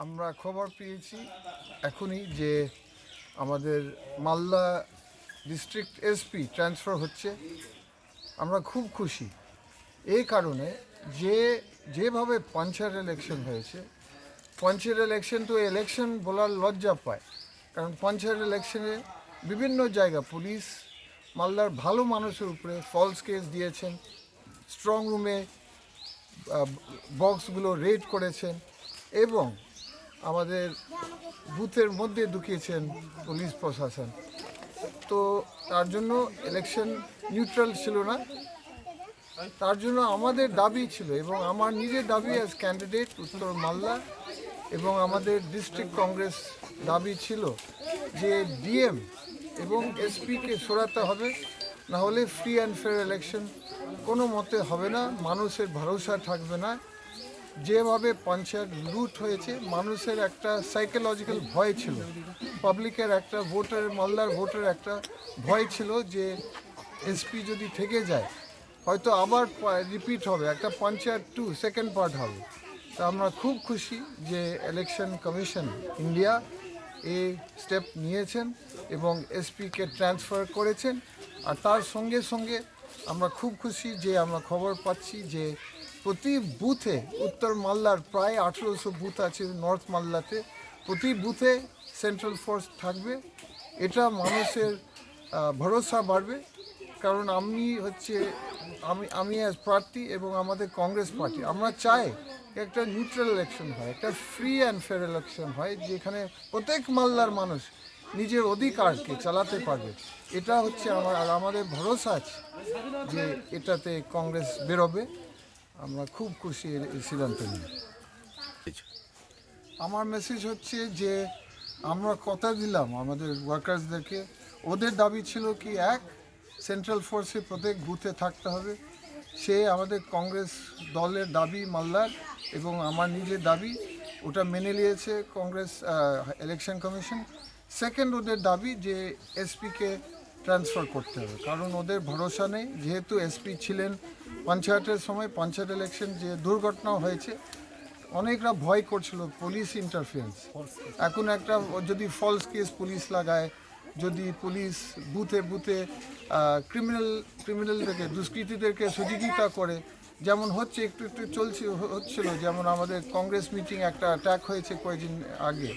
আমরা খবর পেয়েছি এখনই যে আমাদের মালদা ডিস্ট্রিক্ট এসপি ট্রান্সফার হচ্ছে। আমরা খুব খুশি। এই কারণে যে, যেভাবে পঞ্চায়েত ইলেকশন হয়েছে, পঞ্চায়েত ইলেকশন তো ইলেকশন বলার লজ্জা পায়। কারণ পঞ্চায়েত ইলেকশনে বিভিন্ন জায়গা পুলিশ, মালদার ভালো মানুষের উপরে ফলস কেস দিয়েছেন স্ট্রং রুমে বক্সগুলো রেড করেছেন এবং আমাদের বুথের মধ্যে ঢুকিয়েছেন পুলিশ প্রশাসন। তো তার জন্য ইলেকশন নিউট্রাল ছিল না। তার জন্য আমাদের দাবি ছিল এবং আমার নিজের দাবি অ্যাজ ক্যান্ডিডেট উত্তর মালদা এবং আমাদের ডিস্ট্রিক্ট কংগ্রেস দাবি ছিল যে ডিএম এবং এসপিকে সরাতে হবে না হলে ফ্রি অ্যান্ড ফেয়ার ইলেকশন কোনো মতে হবে না, মানুষের ভরসা থাকবে না। যেভাবে পঞ্চায়েত লুট হয়েছে, মানুষের একটা সাইকোলজিক্যাল ভয় ছিল। পাবলিকের একটা ভোটার মালদার ভোটার একটা ভয় ছিল যে এসপি যদি থেকে যায়, হয়তো আবার রিপিট হবে, একটা পঞ্চায়েত টু সেকেন্ড পার্ট হবে। তা আমরা খুব খুশি যে ইলেকশন কমিশন ইন্ডিয়া এই স্টেপ নিয়েছেন এবং এসপিকে ট্রান্সফার করেছেন। আর তার সঙ্গে সঙ্গে আমরা খুব খুশি যে আমরা খবর পাচ্ছি যে প্রতি বুথে উত্তর মালদার প্রায় আঠেরোশো বুথ আছে নর্থ মালদাতে। প্রতি বুথে সেন্ট্রাল ফোর্স থাকবে। এটা মানুষের ভরসা বাড়বে। কারণ আমি হচ্ছে, আমি আমি অ্যাজ প্রার্থী এবং আমাদের কংগ্রেস পার্টি, আমরা চাই একটা নিউট্রাল ইলেকশন হয়, একটা ফ্রি অ্যান্ড ফেয়ার ইলেকশন হয়, যেখানে প্রত্যেক মালদার মানুষ নিজের অধিকারকে চালাতে পারবে। এটা হচ্ছে আমার, আর আমাদের ভরসা আছে যে এটাতে কংগ্রেস বেরোবে। আমরা খুব খুশি সিদ্ধান্ত নিয়ে আমার মেসেজ হচ্ছে যে, আমরা কথা দিলাম আমাদের ওয়ার্কার্সদেরকে ওদের দাবি ছিল কি, এক সেন্ট্রাল ফোর্সে প্রত্যেক বুথে থাকতে হবে। সে আমাদের কংগ্রেস দলের দাবি মালদার এবং আমার নিজের দাবি, ওটা মেনে নিয়েছে কংগ্রেস ইলেকশন কমিশন সেকেন্ড ওদের দাবি যে এসপিকে ট্রান্সফার করতে হবে। কারণ ওদের ভরসা নেই। যেহেতু এসপি ছিলেন পঞ্চায়েতের সময়, পঞ্চায়েত ইলেকশন যে দুর্ঘটনা হয়েছে, অনেকরা ভয় করছিল পুলিশ ইন্টারফারেন্স এখন একটা যদি ফলস কেস পুলিশ লাগায়, যদি পুলিশ বুথে বুথে ক্রিমিনাল ক্রিমিনালদেরকে দুষ্কৃতীদেরকে সহযোগিতা করে, যেমন হচ্ছে, একটু একটু চলছে হচ্ছিল, যেমন আমাদের কংগ্রেস মিটিং একটা অ্যাটাক হয়েছে কয়েকদিন আগে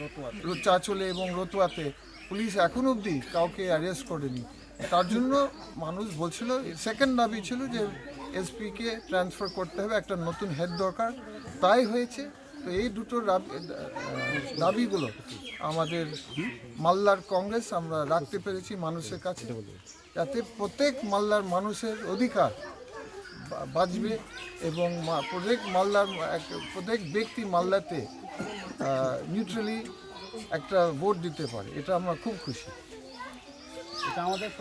চাচলে এবং রতুয়াতে। পুলিশ এখন অবধি কাউকে অ্যারেস্ট করেনি। তার জন্য মানুষ বলছিল সেকেন্ড দাবি ছিল যে এসপিকে ট্রান্সফার করতে হবে, একটা নতুন হেড দরকার। তাই হয়েছে। তো এই দুটো দাবি- দাবিগুলো আমাদের মালদার কংগ্রেস, আমরা রাখতে পেরেছি মানুষের কাছে। যাতে প্রত্যেক মালদার মানুষের অধিকার বাঁচবে এবং প্রত্যেক মালদার এক- প্রত্যেক ব্যক্তি মালদাতে নিউট্রালি একটা ভোট দিতে পারে এটা আমরা খুব খুশি। এটা আমাদের